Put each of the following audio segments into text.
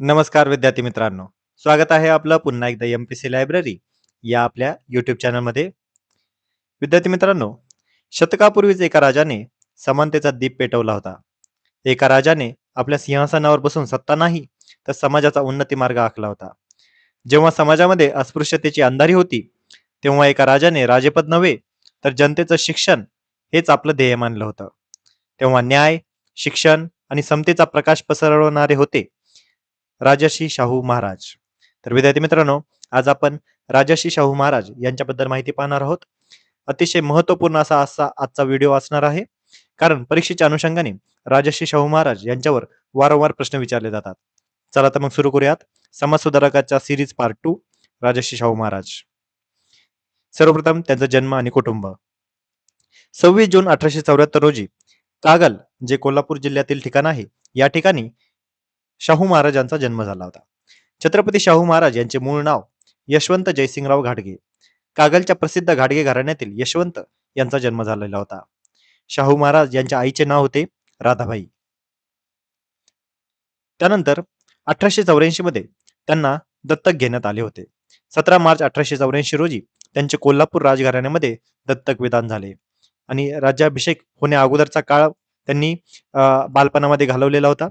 नमस्कार विद्यार्थी मित्रांनो. स्वागत आहे आपलं पुन्हा एकदा एम पी सी लायब्ररी या आपल्या युट्यूब चॅनलमध्ये विद्यार्थी मित्रांनो शतकापूर्वीच एका राजाने समानतेचा दीप पेटवला होता. एका राजाने आपल्या सिंहासनावर बसून सत्ता नाही तर समाजाचा उन्नती मार्ग आखला होता. जेव्हा समाजामध्ये अस्पृश्यतेची अंधारी होती तेव्हा एका राजाने राजेपद नव्हे तर जनतेचं शिक्षण हेच आपलं ध्येय मानलं होतं. तेव्हा न्याय शिक्षण आणि समतेचा प्रकाश पसरवणारे होते. राजर्षी शाहू महाराज. तर विद्यार्थी मित्रांनो आज आपण राजर्षी शाहू महाराज यांच्याबद्दल माहिती पाहणार आहोत. अतिशय महत्त्वपूर्ण असा असा आजचा व्हिडिओ असणार आहे. कारण परीक्षेच्या अनुषंगाने राजर्षी शाहू महाराज यांच्यावर वारंवार प्रश्न विचारले जातात. चला तर मग सुरू करूयात. समाज सुधारकाच्या series part two Rajarshi Shahu Maharaj. सर्वप्रथम त्यांचा जन्म आणि कुटुंब. सव्वीस जून अठराशे चौऱ्याहत्तर रोजी कागल जे कोल्हापूर जिल्ह्यातील ठिकाण आहे या ठिकाणी शाहू महाराजांचा जन्म झाला होता. छत्रपती शाहू महाराज यांचे मूळ नाव यशवंत जयसिंगराव घाटगे. कागलच्या प्रसिद्ध घाटगे घराण्यातील यशवंत यांचा जन्म झालेला होता. शाहू महाराज यांच्या आईचे नाव होते राधाबाई. त्यानंतर अठराशे चौऱ्याऐंशी मध्ये त्यांना दत्तक घेण्यात आले होते. सतरा मार्च अठराशे चौऱ्याऐंशी रोजी त्यांचे कोल्हापूर राजघराण्यामध्ये दत्तक विधान झाले आणि राज्याभिषेक होण्या अगोदरचा काळ त्यांनी अं, बालपणामध्ये घालवलेला होता.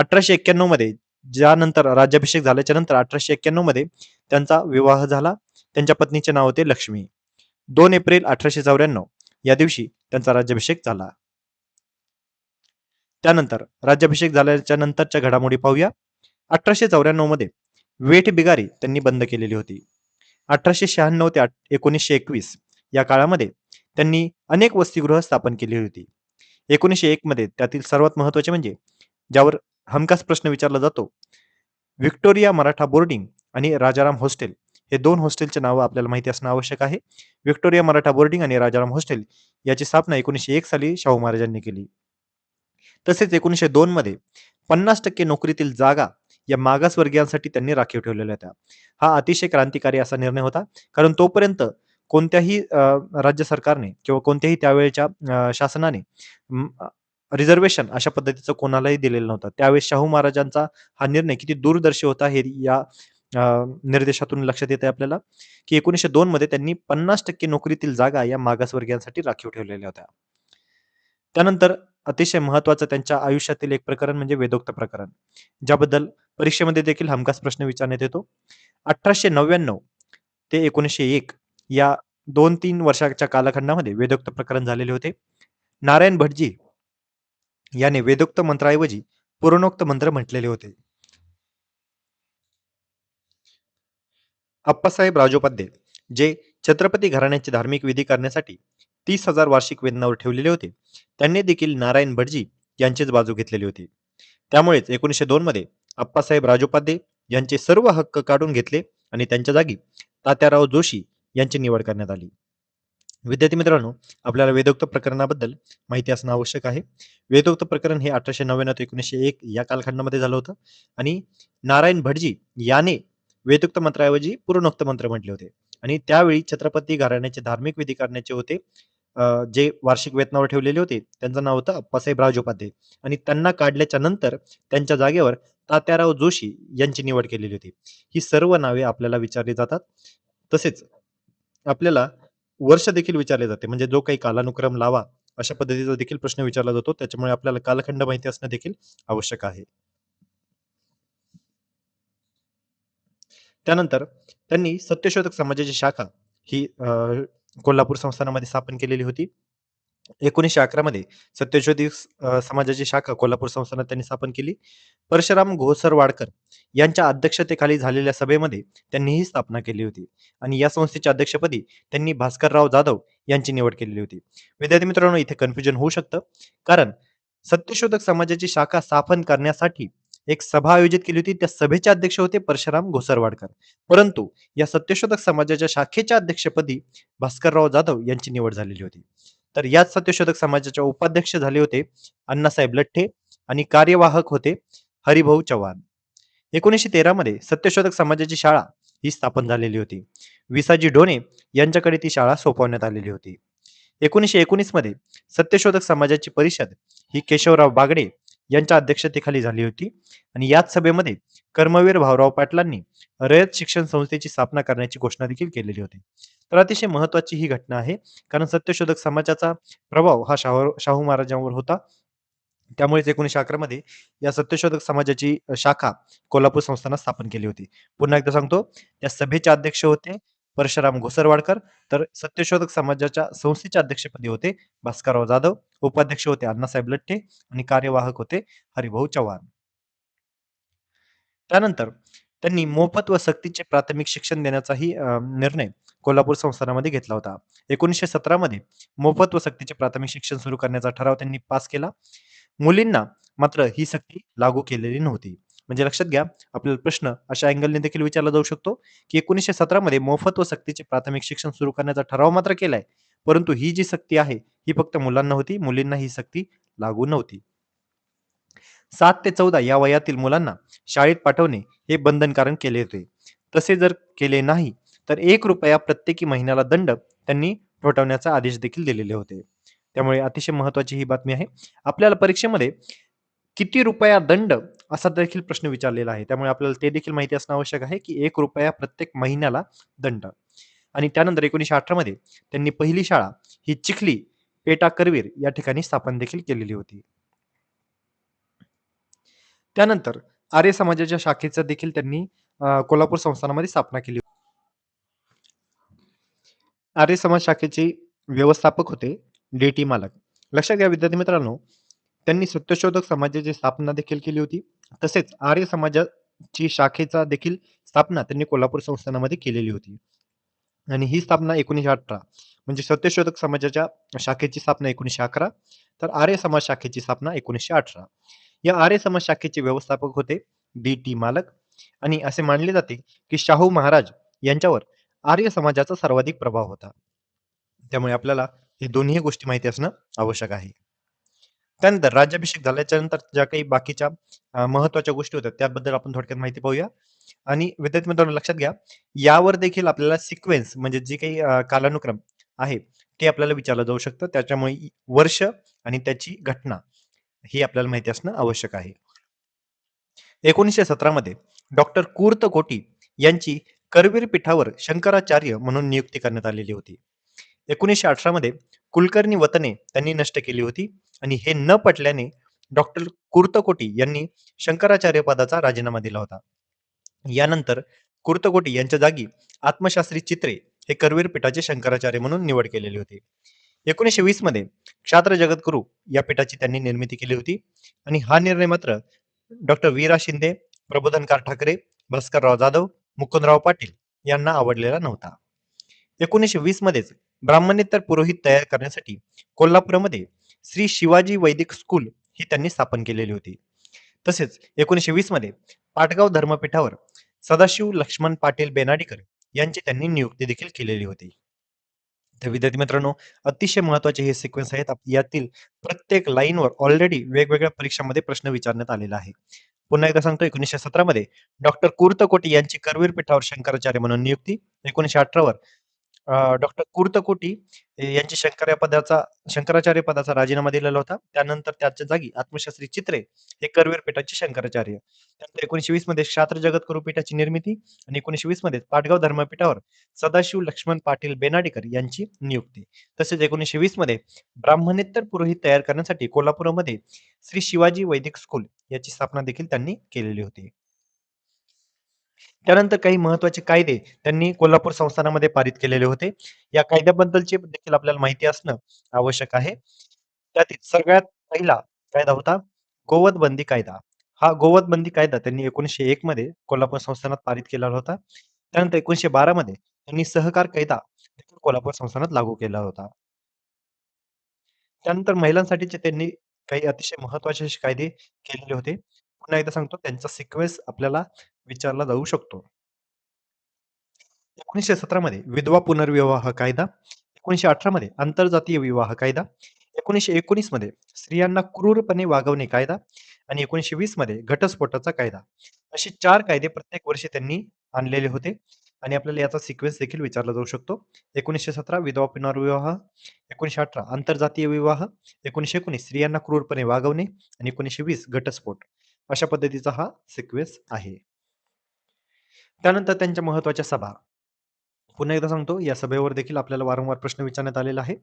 अठराशे एक्क्याण्णवमध्ये ज्यानंतर राज्याभिषेक झाल्याच्यानंतर अठराशे एक्क्याण्णवमध्ये त्यांचा विवाह झाला. त्यांच्या पत्नीचे नाव होते लक्ष्मी. दोन एप्रिल अठराशे चौऱ्याण्णव या दिवशी त्यांचा राज्याभिषेक झाला. त्यानंतर राज्याभिषेक झाल्याच्या नंतरच्या घडामोडी पाहूया. अठराशे चौऱ्याण्णवमध्ये वेठ बिगारी त्यांनी बंद केलेली होती. अठराशे शहाण्णव ते एकोणीसशे एकवीस या काळामध्ये त्यांनी अनेक वसतिगृह स्थापन केली होती. एकोणीसशे एक मध्ये त्यातील सर्वात महत्त्वाचे म्हणजे ज्यावर हमखास प्रश्न विचारला जातो. व्हिक्टोरिया मराठा बोर्डिंग आणि राजाराम हॉस्टेल हे दोन हॉस्टेलचे नावं आपल्याला माहिती असणं आवश्यक आहे. व्हिक्टोरिया मराठा बोर्डिंग आणि राजाराम हॉस्टेल याची स्थापना एकोणीसशे एक साली शाहू महाराजांनी केली. तसेच एकोणीसशे दोन मध्ये पन्नास टक्के नोकरीतील जागा या मागासवर्गीयांसाठी त्यांनी राखीव ठेवलेल्या होत्या. हा अतिशय क्रांतिकारी असा निर्णय होता. कारण तोपर्यंत कोणत्याही अं, राज्य सरकारने किंवा कोणत्याही त्यावेळेच्या शासनाने रिझर्वेशन अशा पद्धतीचं कोणालाही दिलेलं नव्हतं. त्यावेळेस शाहू महाराजांचा हा निर्णय किती दूरदर्शी होता हे या निर्देशातून लक्षात येते आपल्याला की एकोणीसशे दोन मध्ये त्यांनी पन्नास टक्के नोकरीतील जागा या मागासवर्गीयांसाठी राखीव ठेवलेल्या होत्या. त्यानंतर अतिशय महत्वाचं त्यांच्या आयुष्यातील एक प्रकरण म्हणजे वेदोक्त प्रकरण ज्याबद्दल परीक्षेमध्ये देखील हमखास प्रश्न विचारण्यात येतो. अठराशे नव्याण्णव ते एकोणीसशे एक या दोन तीन वर्षाच्या कालखंडामध्ये वेदोक्त प्रकरण झालेले होते. नारायण भटजी याने वेदोक्त मंत्राऐवजी पूर्णोक्त मंत्र म्हटलेले होते. अप्पासाहेब राजोपाध्ये जे छत्रपती घराण्याचे धार्मिक विधी करण्यासाठी तीस हजार वार्षिक वेतनावर ठेवलेले होते त्यांनी देखील नारायण भटजी यांचीच बाजू घेतलेली होती. त्यामुळेच एकोणीसशे दोन मध्ये अप्पासाहेब राजोपाध्ये यांचे सर्व हक्क काढून घेतले आणि त्यांच्या जागी तात्याराव जोशी यांची निवड करण्यात आली. विद्यार्थी मित्रांनो आपल्याला वेदोक्त प्रकरणाबद्दल माहिती असणं आवश्यक आहे. वेदोक्त प्रकरण हे अठराशे नव्याण्णव ते एकोणीसशे एक या कालखंडामध्ये झालं होतं आणि नारायण भटजी याने वेदोक्त मंत्राऐवजी पूर्णोक्त मंत्र म्हटले होते. आणि त्यावेळी छत्रपती घराण्याचे धार्मिक विधी करण्याचे होते जे वार्षिक वेतनावर ठेवलेले होते त्यांचं नाव होतं अप्पासाहेब राजोपाध्ये आणि त्यांना काढल्याच्या नंतर त्यांच्या जागेवर तात्याराव जोशी यांची निवड केलेली होती. ही सर्व नावे आपल्याला विचारली जातात. तसेच आपल्याला वर्ष देखील विचारले जाते. म्हणजे जो काही कालानुक्रम लावा अशा पद्धतीचा देखील प्रश्न विचारला जातो. त्याच्यामुळे आपल्याला कालखंड माहिती असणं देखील आवश्यक आहे. त्यानंतर त्यांनी सत्यशोधक समाजाची शाखा ही अं, कोल्हापूर संस्थानामध्ये स्थापन केलेली होती. एकोणीसशे अकरा मध्ये सत्यशोधक समाजाची शाखा कोल्हापूर संस्थानात त्यांनी स्थापन केली. परशुराम घोसरवाडकर यांच्या अध्यक्षतेखाली झालेल्या सभेमध्ये त्यांनी ही स्थापना केली होती. आणि या संस्थेच्या अध्यक्षपदी त्यांनी भास्करराव जाधव यांची निवड केलेली होती. विद्यार्थी मित्रांनो इथे कन्फ्युजन होऊ शकतं. कारण सत्यशोधक समाजाची शाखा स्थापन करण्यासाठी एक सभा आयोजित केली होती. त्या सभेचे अध्यक्ष होते परशुराम घोसरवाडकर. परंतु या सत्यशोधक समाजाच्या शाखेच्या अध्यक्षपदी भास्करराव जाधव यांची निवड झालेली होती. तर याच सत्यशोधक समाजाच्या उपाध्यक्ष झाले होते अण्णासाहेब लठ्ठे आणि कार्यवाहक होते हरिभाऊ चव्हाण. एकोणीसशे तेरा मध्ये सत्यशोधक समाजाची शाळा ही स्थापन झालेली होती. विसाजी डोणे यांच्याकडे ती शाळा सोपवण्यात आलेली होती. एकोणीसशे एकोणीसमध्ये सत्यशोधक समाजाची परिषद ही केशवराव बागडे यांच्या अध्यक्षतेखाली झाली होती आणि याच सभेमध्ये कर्मवीर भाऊराव पाटलांनी रयत शिक्षण संस्थेची स्थापना करण्याची घोषणा देखील केलेली होती. तर अतिशय महत्वाची ही घटना आहे. कारण सत्यशोधक समाजाचा प्रभाव हा शाहू शाहू महाराजांवर होता. त्यामुळेच एकोणीसशे अकरा मध्ये या सत्यशोधक समाजाची शाखा कोल्हापूर संस्थानात स्थापन केली होती. पुन्हा एकदा सांगतो त्या सभेचे अध्यक्ष होते परशुराम घोसरवाडकर तर सत्यशोधक समाजाच्या संस्थेचे अध्यक्षपदी होते भास्करराव जाधव उपाध्यक्ष होते अण्णासाहेब लठ्ठे आणि कार्यवाहक होते हरिभाऊ चव्हाण. त्यानंतर त्यांनी मोफत व सक्तीचे प्राथमिक शिक्षण देण्याचाही निर्णय कोल्हापूर संस्थानामध्ये घेतला होता. एकोणीसशे सतरामध्ये मोफत व सक्तीचे प्राथमिक शिक्षण सुरू करण्याचा ठराव त्यांनी पास केला. मुलींना मात्र ही सक्ती लागू केलेली नव्हती. म्हणजे लक्षात घ्या आपल्याला प्रश्न अशा अँगलने देखील विचारला जाऊ शकतो की एकोणीसशे सतरामध्ये मोफत व सक्तीचे प्राथमिक शिक्षण सुरू करण्याचा ठराव मात्र केलाय. परंतु ही जी सक्ती आहे ही फक्त मुलांना होती मुलींना ही सक्ती लागू नव्हती. सात ते चौदा या वयातील मुलांना शाळेत पाठवणे हे बंधनकारक केले होते. तसे जर केले नाही तर एक रुपया प्रत्येकी महिन्याला दंड त्यांनी ठोठावण्याचा आदेश देखील दिलेले होते. त्यामुळे अतिशय महत्वाची ही बातमी आहे. आपल्याला परीक्षेमध्ये किती रुपया दंड असा देखील प्रश्न विचारलेला आहे. त्यामुळे आपल्याला ते देखील माहिती असणं आवश्यक आहे की एक रुपया प्रत्येक महिन्याला दंड. आणि त्यानंतर एकोणीसशे अठरा मध्ये त्यांनी पहिली शाळा ही चिखली पेटा करवीर या ठिकाणी स्थापन देखील केलेली होती. त्यानंतर आर्य समाजाच्या शाखेचा देखील त्यांनी अं, कोल्हापूर संस्थानामध्ये स्थापना केली आर्य समाज शाखेचे व्यवस्थापक होते डी टी मालक. लक्षात घ्या विद्यार्थी मित्रांनो त्यांनी सत्यशोधक समाजाची स्थापना देखील केली होती. तसेच आर्य समाजाची शाखेचा देखील स्थापना त्यांनी कोल्हापूर संस्थानामध्ये केलेली होती. आणि ही स्थापना एकोणीसशे अठरा म्हणजे सत्यशोधक समाजाच्या शाखेची स्थापना एकोणीसशे अकरा तर आर्य समाज शाखेची स्थापना एकोणीसशे अठरा. या आर्य समाज शाखेचे व्यवस्थापक होते डी टी मालक. आणि असे मानले जाते की शाहू महाराज यांच्यावर आर्य समाजाचा सर्वाधिक प्रभाव होता. त्यामुळे आपल्याला हे दोन्ही गोष्टी माहिती असणं आवश्यक आहे. त्यानंतर राज्याभिषेक झाल्याच्यानंतर ज्या काही बाकीच्या महत्त्वाच्या गोष्टी होत्या त्याबद्दल आपण थोडक्यात माहिती पाहूया. आणि विद्यार्थी मित्रांनो लक्षात घ्या यावर देखील आपल्याला सिक्वेन्स म्हणजे जे काही कालानुक्रम आहे ते आपल्याला विचारलं जाऊ शकतं. त्याच्यामुळे वर्ष आणि त्याची घटना. ही आपल्याला माहिती असणं आवश्यक आहे. एकोणीसशे सतरा मध्ये डॉक्टर कुर्त कोटी यांची करवीर पीठावर शंकराचार्य म्हणून नियुक्ती करण्यात आलेली होती. एकोणीसशे अठरामध्ये कुलकर्णी वतने त्यांनी नष्ट केली होती आणि हे न पटल्याने डॉक्टर कुर्तकोटी यांनी शंकराचार्य पदाचा राजीनामा दिला होता. यानंतर कुर्तकोटी यांच्या जागी आत्मशास्त्री चित्रे हे करवीर पीठाचे शंकराचार्य म्हणून निवड केलेली होती. एकोणीसशे वीसमध्ये क्षात्र जगद्गुरू या पीठाची त्यांनी निर्मिती केली होती. आणि हा निर्णय मात्र डॉक्टर वीरा शिंदे प्रबोधनकार ठाकरे भास्करराव जाधव मुकुंदराव पाटील यांना आवडलेला नव्हता. एकोणीसशे वीस मध्येच ब्राह्मणेतर पुरोहित तयार करण्यासाठी कोल्हापूरमध्ये श्री शिवाजी वैदिक स्कूल ही त्यांनी स्थापन केलेली होती. तसेच एकोणीसशे वीसमध्ये पाटगाव धर्मपीठावर सदाशिव लक्ष्मण पाटील बेनाडीकर यांची त्यांनी नियुक्ती देखील केलेली होती. तर विद्यार्थी मित्रांनो अतिशय महत्त्वाचे हे सिक्वेन्स आहेत. यातील प्रत्येक लाईनवर ऑलरेडी वेगवेगळ्या परीक्षांमध्ये प्रश्न विचारण्यात आलेला आहे. पुन्हा एकदा सांगतो एकोणीसशे सतरा मध्ये डॉक्टर कुर्तकोटी यांची करवीर पीठावर शंकराचार्य म्हणून नियुक्ती एकोणीसशे अठरावर डॉक्टर कुर्तकोटी यांची शंकर पदाचा शंकराचार्य पदाचा राजीनामा दिलेला होता. त्यानंतर त्याच्या जागी आत्मशास्त्री चित्रे हे करवीर पीठाचे शंकराचार्य. त्यानंतर एकोणीशे वीसमध्ये शास्त्र जगतगुरु पीठाची निर्मिती आणि एकोणीशे वीसमध्ये पाटगाव धर्मपीठावर सदाशिव लक्ष्मण पाटील बेनाडीकर यांची नियुक्ती. तसेच एकोणीशे वीसमध्ये ब्राह्मणेतर पुरोहित तयार करण्यासाठी कोल्हापूरमध्ये श्री शिवाजी वैदिक स्कूल याची स्थापना देखील त्यांनी केलेली होती. त्यानंतर काही महत्त्वाचे कायदे त्यांनी कोल्हापूर संस्थानामध्ये पारित केलेले होते. या कायद्याबद्दलची देखील आपल्याला माहिती असणं आवश्यक आहे. त्यातील सगळ्यात पहिला कायदा होता गोवध बंदी कायदा. हा गोवध बंदी कायदा त्यांनी एकोणीसशे एक मध्ये कोल्हापूर संस्थानात पारित केला होता. त्यानंतर एकोणीसशे बारा मध्ये त्यांनी सहकार कायदा देखील कोल्हापूर संस्थानात लागू केला होता. त्यानंतर महिलांसाठीचे त्यांनी काही अतिशय महत्त्वाचे कायदे केलेले होते. पुन्हा एकदा सांगतो त्यांचा सिक्वेन्स आपल्याला विचारला जाऊ शकतो. एकोणीसशे सतरा मध्ये विधवा पुनर्विवाह कायदा एकोणीसशे अठरा मध्ये आंतरजातीय विवाह कायदा एकोणीसशे एकोणीसमध्ये स्त्रियांना क्रूरपणे वागवणे कायदा आणि एकोणीसशे वीसमध्ये घटस्फोटाचा कायदा. असे चार कायदे प्रत्येक वर्षी त्यांनी आणलेले होते आणि आपल्याला याचा सिक्वेन्स देखील विचारला जाऊ शकतो. एकोणीसशे सतरा विधवा पुनर्विवाह एकोणीसशे अठरा आंतरजातीय विवाह एकोणीसशे एकोणीस स्त्रियांना क्रूरपणे वागवणे आणि एकोणीसशे वीस घटस्फोट. अशा पद्धतीचा हा सिक्वेन्स आहे. त्यानंतर त्यांच्या महत्त्वाच्या सभा. पुन्हा एकदा सांगतो या सभेवर देखील आपल्याला वारंवार प्रश्न विचारण्यात आलेला आहे.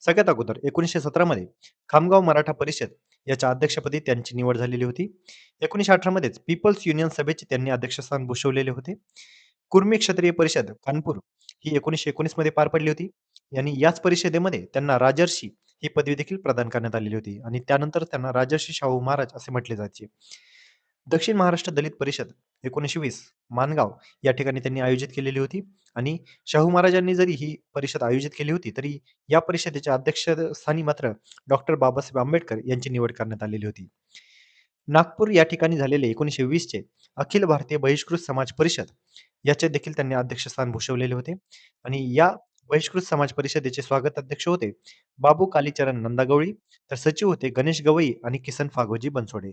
सगळ्यात अगोदर एकोणीसशे सतरामध्ये खामगाव मराठा परिषद याच्या अध्यक्षपदी त्यांची निवड झालेली होती. एकोणीसशे अठरामध्येच पीपल्स युनियन सभेचे त्यांनी अध्यक्षस्थान भूषवलेले होते. कुर्मी क्षत्रिय परिषद कानपूर ही एकोणीसशे एकोणीसमध्ये पार पडली होती. आणि याच परिषदेमध्ये त्यांना राजर्षी ही पदवी देखील प्रदान करण्यात आलेली होती. आणि त्यानंतर त्यांना राजर्षी शाहू महाराज असे म्हटले जायचे. दक्षिण महाराष्ट्र दलित परिषद एकोणीसशे वीस मानगाव या ठिकाणी त्यांनी आयोजित केलेली होती. आणि शाहू महाराजांनी जरी ही परिषद आयोजित केली होती तरी या परिषदेच्या अध्यक्षस्थानी मात्र डॉक्टर बाबासाहेब आंबेडकर यांची निवड करण्यात आलेली होती. नागपूर या ठिकाणी झालेले एकोणीसशे वीसचे अखिल भारतीय बहिष्कृत समाज परिषद याचे देखील त्यांनी अध्यक्षस्थान भूषवलेले होते. आणि या बहिष्कृत समाज परिषदेचे स्वागत अध्यक्ष होते बाबू कालीचरण नंदागवळी तर सचिव होते गणेश गवई आणि किसन फागोजी बनसोडे.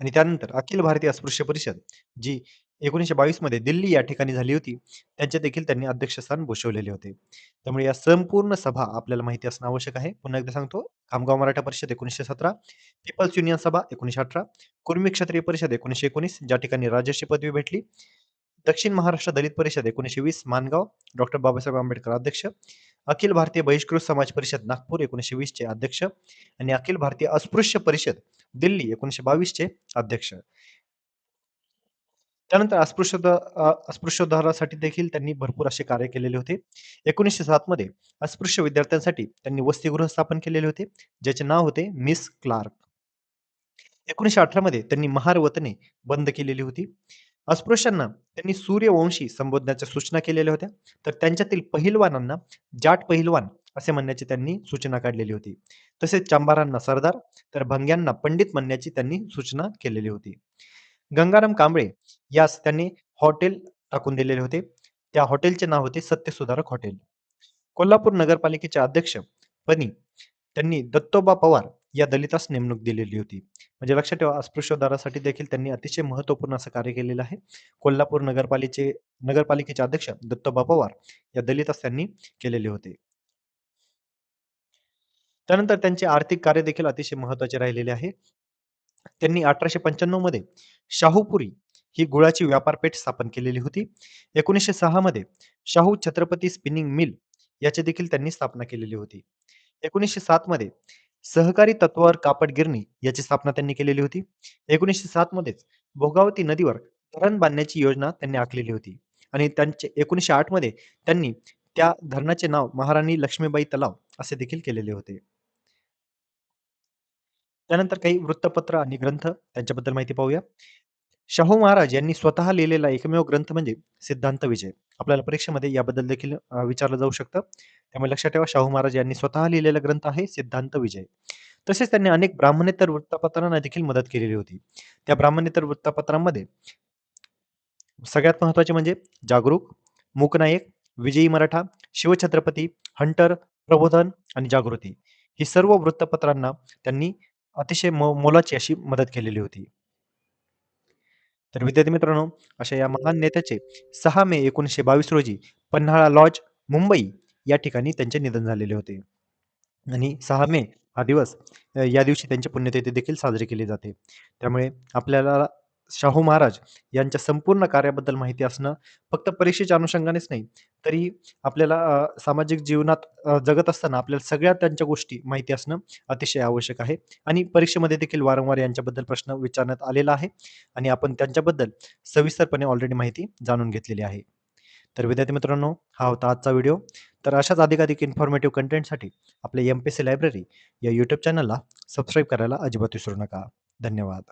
आणि त्यानंतर अखिल भारतीय अस्पृश्य परिषद जी एकोणीसशे बावीसमध्ये दिल्ली या ठिकाणी झाली होती त्यांचे देखील त्यांनी अध्यक्षस्थान भूषवलेले होते. त्यामुळे या संपूर्ण सभा आपल्याला माहिती असणं आवश्यक आहे. पुन्हा एकदा सांगतो खामगाव मराठा परिषद एकोणीसशे सतरा पीपल्स युनियन सभा एकोणीसशे अठरा कुर्मी क्षत्रिय परिषद एकोणीसशे एकोणीस ज्या ठिकाणी राजर्षी पदवी भेटली. दक्षिण महाराष्ट्र दलित परिषद एकोणीसशे वीस मानगाव डॉक्टर बाबासाहेब आंबेडकर अध्यक्ष अखिल भारतीय बहिष्कृत समाज परिषद नागपूर एकोणीसशे वीस चे अध्यक्ष आणि अखिल भारतीय अस्पृश्य परिषद दिल्ली एकोणीसशे बावीस चे अध्यक्ष. त्यानंतर अस्पृश्य अस्पृश्योद्धारासाठी देखील त्यांनी भरपूर असे कार्य केलेले होते. एकोणीसशे सात मध्ये अस्पृश्य विद्यार्थ्यांसाठी त्यांनी वसतिगृह स्थापन केलेले होते ज्याचे नाव होते मिस क्लार्क. एकोणीसशे अठरा मध्ये त्यांनी महार वतने बंद केलेली होती. अस्पृश्यांना त्यांनी सूर्यवंशी संबोधण्याच्या सूचना केलेल्या होत्या. तर त्यांच्यातील पहिलवानांना जाट पहिलवान असे म्हणण्याची त्यांनी सूचना काढलेली होती. तसेच चांबारांना सरदार तर भंग्यांना पंडित म्हणण्याची त्यांनी सूचना केलेली होती. गंगाराम कांबळे यास त्यांनी हॉटेल टाकून दिलेले होते. त्या हॉटेलचे नाव होते सत्यसुधारक हॉटेल. कोल्हापूर नगरपालिकेचे अध्यक्षपणी त्यांनी दत्तोबा पवार या दलितास नेमणूक दिलेली होती. म्हणजे लक्षात ठेवा अस्पृश्योद्धारासाठी देखील त्यांनी अतिशय महत्त्वपूर्ण असं कार्य केलेलं आहे. कोल्हापूर नगरपालिकेचे नगरपालिकेचे अध्यक्ष दत्तोबा पवार या दलितास त्यांनी केलेले होते. त्यानंतर त्यांचे आर्थिक कार्य देखील अतिशय महत्त्वाचे राहिलेले आहे. त्यांनी अठराशे पंच्याण्णवमध्ये शाहूपुरी ही गुळाची व्यापारपेठ स्थापन केलेली होती. एकोणीसशे सहा मध्ये शाहू छत्रपती स्पिनिंग मिल याची देखील त्यांनी स्थापना केलेली होती. एकोणीसशे सात मध्ये सहकारी तत्वावर कापड गिरणी याची स्थापना त्यांनी केलेली होती. एकोणीसशे सात मध्येच भोगावती नदीवर धरण बांधण्याची योजना त्यांनी आखलेली होती. आणि त्यांचे एकोणीसशे आठमध्ये त्यांनी त्या धरणाचे नाव महाराणी लक्ष्मीबाई तलाव असे देखील केलेले होते. त्यानंतर काही वृत्तपत्र आणि ग्रंथ त्यांच्याबद्दल माहिती पाहूया. शाहू महाराज यांनी स्वतः लिहिलेला एकमेव ग्रंथ म्हणजे सिद्धांत विजय. आपल्याला परीक्षेमध्ये याबद्दल देखील विचारलं जाऊ शकतं. त्यामुळे लक्षात ठेवा शाहू महाराज यांनी स्वतः लिहिलेला ग्रंथ आहे सिद्धांत विजय. तसेच त्यांनी अनेक ब्राह्मणेतर वृत्तपत्रांना देखील मदत केलेली होती. त्या ब्राह्मणेतर वृत्तपत्रांमध्ये सगळ्यात महत्त्वाचे म्हणजे जागरूक मूकनायक विजयी मराठा शिवछत्रपती हंटर प्रबोधन आणि जागृती. ही सर्व वृत्तपत्रांना त्यांनी अतिशय मोलाची अशी मदत केलेली होती. तर विद्यार्थी मित्रांनो अशा या महान नेत्याचे सहा मे एकोणीसशे बावीस रोजी पन्हाळा लॉज मुंबई या ठिकाणी त्यांचे निधन झालेले होते. आणि सहा मे हा दिवस या दिवशी त्यांची पुण्यतिथी देखील साजरी केली जाते. त्यामुळे आपल्याला शाहू महाराज यांच्या संपूर्ण कार्याबद्दल माहिती असणं फक्त परीक्षेच्या अनुषंगानेच नाही तरी आपल्याला सामाजिक जीवनात जगत असताना आपल्याला सगळ्या त्यांच्या गोष्टी माहिती असणं अतिशय आवश्यक आहे आणि परीक्षेमध्ये देखील वारंवार यांच्याबद्दल प्रश्न विचारण्यात आलेला आहे आणि आपण त्यांच्याबद्दल सविस्तरपणे ऑलरेडी माहिती जाणून घेतलेली आहे. तर विद्यार्थी मित्रांनो हा होता आजचा व्हिडिओ. तर अशाच अधिकाधिक इन्फॉर्मेटिव्ह कंटेंटसाठी आपल्या एम पी सी लायब्ररी या यूट्यूब चॅनलला सबस्क्राईब करायला अजिबात विसरू नका. धन्यवाद.